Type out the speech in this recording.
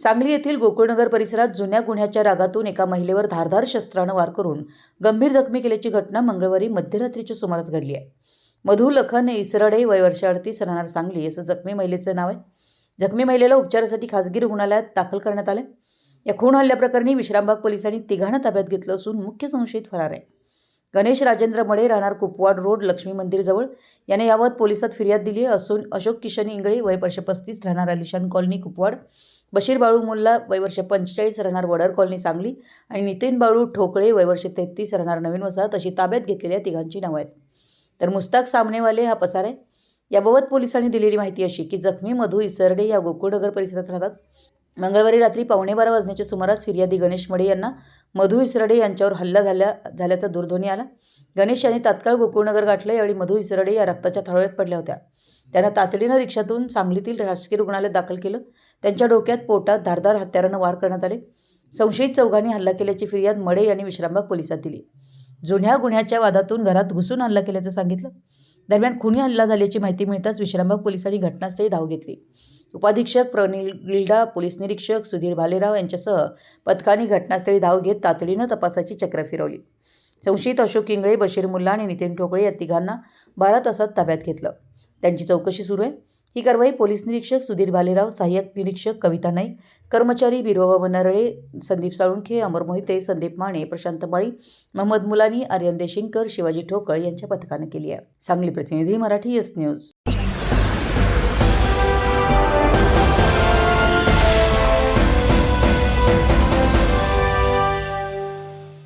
सांगली येथील गोकुळनगर परिसरात जुन्या गुन्ह्याच्या रागातून एका महिलेवर धारधार शस्त्रानं वार करून गंभीर जखमी केल्याची घटना मंगळवारी मध्यरात्रीच्या सुमारास घडली आहे. मधु लखन इसरडे वय वर्ष अडतीस राहणार सांगली असं जखमी महिलेचं नाव आहे. जखमी महिलेला उपचारासाठी खासगी रुग्णालयात दाखल करण्यात आलं या खून हल्ल्याप्रकरणी विश्रामबाग पोलिसांनी तिघांना ताब्यात घेतलं असून मुख्य संशयित फरार आहे. गणेश राजेंद्र मडे राहणार कुपवाड रोड लक्ष्मी मंदिरजवळ याने यावत पोलिसात फिर्याद दिली असून अशोक किशन इंगळे वय वर्ष पस्तीस राहणार अलिशान कॉलनी कुपवाड. बशीर बाळू मुल्ला वय वर्ष पंचेचाळीस राहणार वडर कॉलनी सांगली. आणि नितीन बाळू ठोकळे वय वर्ष तेहतीस राहणार नवीन वसाहत अशी ताब्यात घेतलेल्या तिघांची नावं आहेत. तर मुस्ताक सामनेवाले हा पसार आहे. याबाबत पोलिसांनी दिलेली माहिती अशी की जखमी मधू इसरडे या गोकुळनगर परिसरात राहतात. मंगळवारी रात्री पावणे बारा वाजण्याच्या सुमारास फिर्यादी गणेश मडे यांना मधु इसरडे यांच्यावर हल्ला झाल्या झाल्याचा दूरध्वनी आला. गणेश यांनी तात्काळ गोकुळनगर गाठलं यावेळी मधु इसरडे या रक्ताच्या थारोळ्यात पडल्या होत्या. त्यांना तातडीनं रिक्षातून सांगलीतील शासकीय रुग्णालयात दाखल केलं. त्यांच्या डोक्यात पोटात धारदार हत्यारानं वार करण्यात आले. संशयित चौघांनी हल्ला केल्याची फिर्याद मडे यांनी विश्रामबाग पोलिसात दिली. जुन्या गुन्ह्याच्या वादातून घरात घुसून हल्ला केल्याचं सांगितलं. दरम्यान खुनी हल्ला झाल्याची माहिती मिळताच विश्रामबाग पोलिसांनी घटनास्थळी धाव घेतली. उपाधीक्षक प्रनिल गिल्डा पोलीस निरीक्षक सुधीर भालेराव यांच्यासह पथकाने घटनास्थळी धाव घेत तातडीनं तपासाची चक्र फिरवली. संशयित अशोक इंगळे बशीर मुल्ला आणि नितीन ठोकळे या तिघांना बारा तासात ताब्यात घेतलं. त्यांची चौकशी सुरू आहे. ही कारवाई पोलीस निरीक्षक सुधीर भालेराव सहाय्यक निरीक्षक कविता नाईक कर्मचारी बिरोबा नरळे संदीप साळुंखे अमर मोहिते संदीप माने प्रशांत माळी महम्मद मुलानी आर्यन देशिंकर शिवाजी ठोकळ यांच्या पथकानं केली आहे. सांगली प्रतिनिधी मराठी एस न्यूज